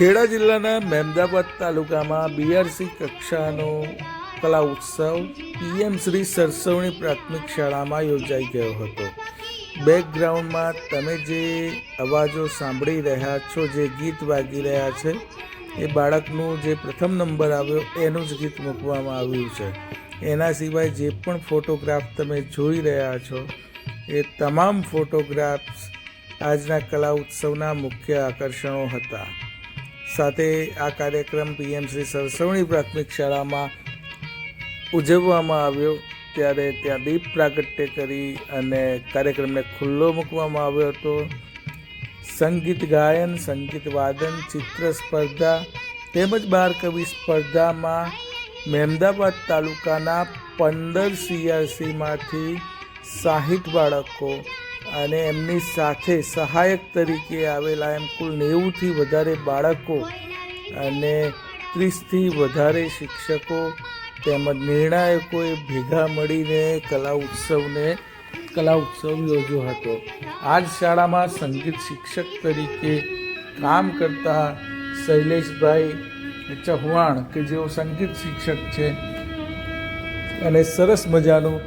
ખેડા જિલ્લાના મહેમદાબાદ તાલુકામાં બીઆરસી કક્ષાનો કલા ઉત્સવ પીએમ શ્રી સરસવણી પ્રાથમિક શાળામાં યોજાઈ ગયો હતો. બેકગ્રાઉન્ડમાં તમે જે અવાજો સાંભળી રહ્યા છો, જે ગીત વાગી રહ્યા છે, એ બાળકનું જે પ્રથમ નંબર આવ્યો, એનું જ ગીત મૂકવામાં આવ્યું છે. એના સિવાય જે પણ ફોટોગ્રાફ તમે જોઈ રહ્યા છો, એ તમામ ફોટોગ્રાફ્સ આજના કલા ઉત્સવના મુખ્ય આકર્ષણો હતા. સાથે આ કાર્યક્રમ પીએમસી સરસવણી પ્રાથમિક શાળામાં ઉજવવામાં આવ્યો. ત્યારે ત્યાં દીપ પ્રાગટ્ય કરી અને કાર્યક્રમને ખુલ્લો મૂકવામાં આવ્યો હતો. સંગીત ગાયન, સંગીત વાદન, ચિત્ર સ્પર્ધા તેમજ બાર કવિ સ્પર્ધામાં મહેમદાબાદ તાલુકાના પંદર સીઆરસીમાંથી સાહીઠ બાળકો અને એમની સાથે સહાયક તરીકે આવેલા એમ કુલ નેવુંથી વધારે બાળકો અને ત્રીસથી વધારે શિક્ષકો તેમજ નિર્ણાયકોએ ભેગા મળીને કલા ઉત્સવને, કલા ઉત્સવ યોજ્યો હતો. આ જ શાળામાં સંગીત શિક્ષક તરીકે કામ કરતા શૈલેષભાઈ ચૌહાણ, કે જેઓ સંગીત શિક્ષક છે અને સરસ મજાનું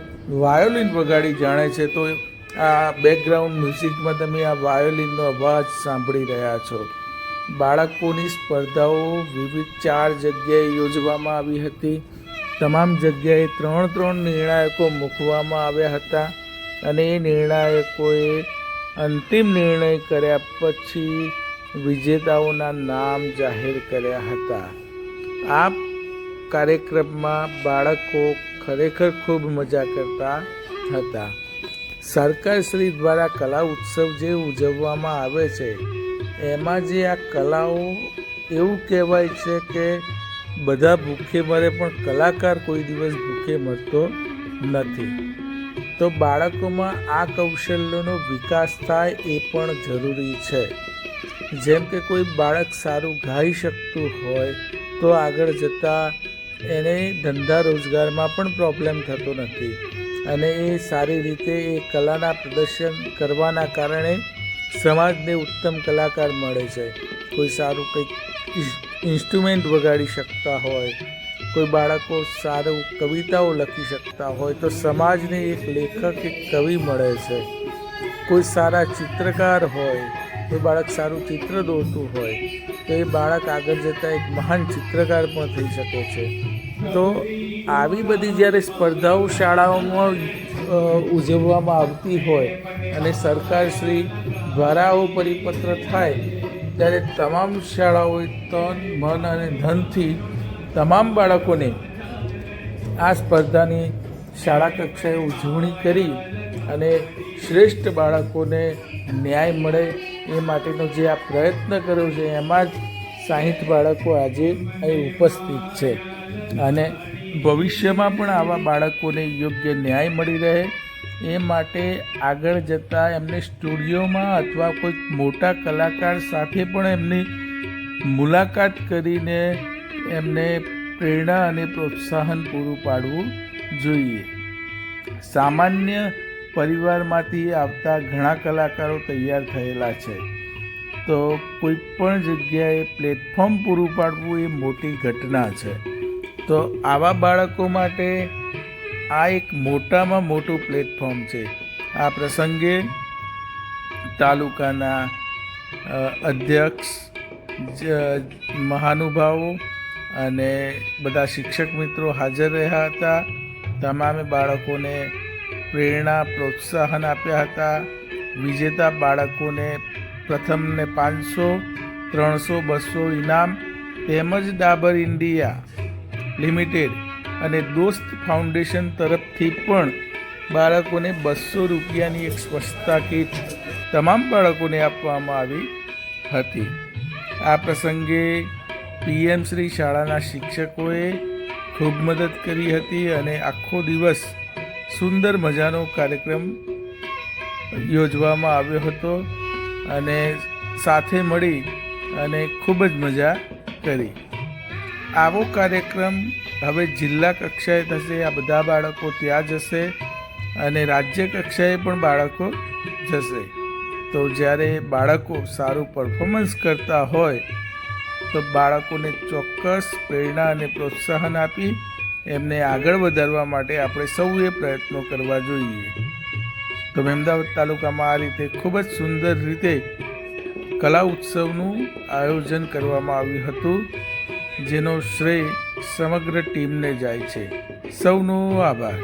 વાયોલિન વગાડી જાણે છે, તો આ બેકગ્રાઉન્ડ મ્યુઝિકમાં તમે આ વાયોલિનનો અવાજ સાંભળી રહ્યા છો. બાળકોની સ્પર્ધાઓ વિવિધ ચાર જગ્યાએ યોજવામાં આવી હતી. તમામ જગ્યાએ ત્રણ ત્રણ નિર્ણાયકો મૂકવામાં આવ્યા હતા અને એ નિર્ણાયકોએ અંતિમ નિર્ણય કર્યા પછી વિજેતાઓના નામ જાહેર કર્યા હતા. આ કાર્યક્રમમાં બાળકો ખરેખર ખૂબ મજા કરતા હતા. સરકારશ્રી દ્વારા કલા ઉત્સવ જે ઉજવવામાં આવે છે, એમાં જે આ કલાઓ એવું કહેવાય છે કે બધા ભૂખે મરે પણ કલાકાર કોઈ દિવસ ભૂખે મરતો નથી. તો બાળકોમાં આ કૌશલ્યનો વિકાસ થાય એ પણ જરૂરી છે. જેમ કે કોઈ બાળક સારું ગાઈ શકતું હોય, તો આગળ જતાં એને ધંધા રોજગારમાં પણ પ્રોબ્લેમ થતો નથી. અને એ સારી રીતે એ કલાના પ્રદર્શન કરવાના કારણે સમાજને ઉત્તમ કલાકાર મળે છે. કોઈ સારું કંઈક ઇન્સ્ટ્રુમેન્ટ વગાડી શકતા હોય, કોઈ બાળકો સારું કવિતાઓ લખી શકતા હોય, તો સમાજને એક લેખક, એક કવિ મળે છે. કોઈ સારા ચિત્રકાર હોય, કોઈ બાળક સારું ચિત્ર દોરતું હોય, તો એ બાળક આગળ જતાં એક મહાન ચિત્રકાર પણ થઈ શકે છે. તો આવી બધી જ્યારે સ્પર્ધાઓ શાળાઓમાં ઉજવવામાં આવતી હોય અને સરકારશ્રી દ્વારા આવો પરિપત્ર થાય, ત્યારે તમામ શાળાઓએ તન, મન અને ધનથી તમામ બાળકોને આ સ્પર્ધાની શાળા કક્ષાએ ઉજવણી કરી અને શ્રેષ્ઠ બાળકોને ન્યાય મળે એ માટેનો જે આ પ્રયત્ન કર્યો છે, એમાં જ સાહીઠ બાળકો આજે અહીં ઉપસ્થિત છે. અને ભવિષ્યમાં પણ આવા બાળકોને યોગ્ય ન્યાય મળી રહે એ માટે આગળ જતાં એમને સ્ટુડિયોમાં અથવા કોઈક મોટા કલાકાર સાથે પણ એમની મુલાકાત કરીને એમને પ્રેરણા અને પ્રોત્સાહન પૂરું પાડવું જોઈએ. સામાન્ય પરિવારમાંથી આવતા ઘણા કલાકારો તૈયાર થયેલા છે. તો કોઈ પણ જગ્યાએ પ્લેટફોર્મ પૂરું પાડવું એ મોટી ઘટના છે. તો આવા બાળકો માટે આ એક મોટામાં મોટું પ્લેટફોર્મ છે. આ પ્રસંગે તાલુકાના અધ્યક્ષ મહાનુભાવો અને બધા શિક્ષક મિત્રો હાજર રહ્યા હતા. તમામે બાળકોને પ્રેરણા, પ્રોત્સાહન આપ્યા હતા. વિજેતા બાળકોને પ્રથમને પાંચસો, ત્રણસો, બસો ઇનામ તેમજ ડાબર ઇન્ડિયા લિમિટેડ અને દોસ્ત ફાઉન્ડેશન તરફથી પણ બાળકોને બસો રૂપિયાની એક સ્વચ્છતા કીટ તમામ બાળકોને આપવામાં આવી હતી. આ પ્રસંગે પીએમ શ્રી શાળાના શિક્ષકોએ ખૂબ મદદ કરી હતી અને આખો દિવસ સુંદર મજાનો કાર્યક્રમ યોજવામાં આવ્યો હતો. અને સાથે મળી અને ખૂબ જ મજા કરી. આવો કાર્યક્રમ હવે જિલ્લા કક્ષાએ થશે, આ બધા બાળકો ત્યાં જશે અને રાજ્ય કક્ષાએ પણ બાળકો જશે. તો જ્યારે બાળકો સારું પરફોર્મન્સ કરતા હોય, તો બાળકોને ચોક્કસ પ્રેરણા અને પ્રોત્સાહન આપી એમને આગળ વધારવા માટે આપણે સૌએ પ્રયત્નો કરવા જોઈએ. તો મહેમદાવાદ તાલુકામાં આ રીતે ખૂબ જ સુંદર રીતે કલા ઉત્સવનું આયોજન કરવામાં આવ્યું હતું, જેનો શ્રેય સમગ્ર ટીમને જાય છે. સૌનો આભાર.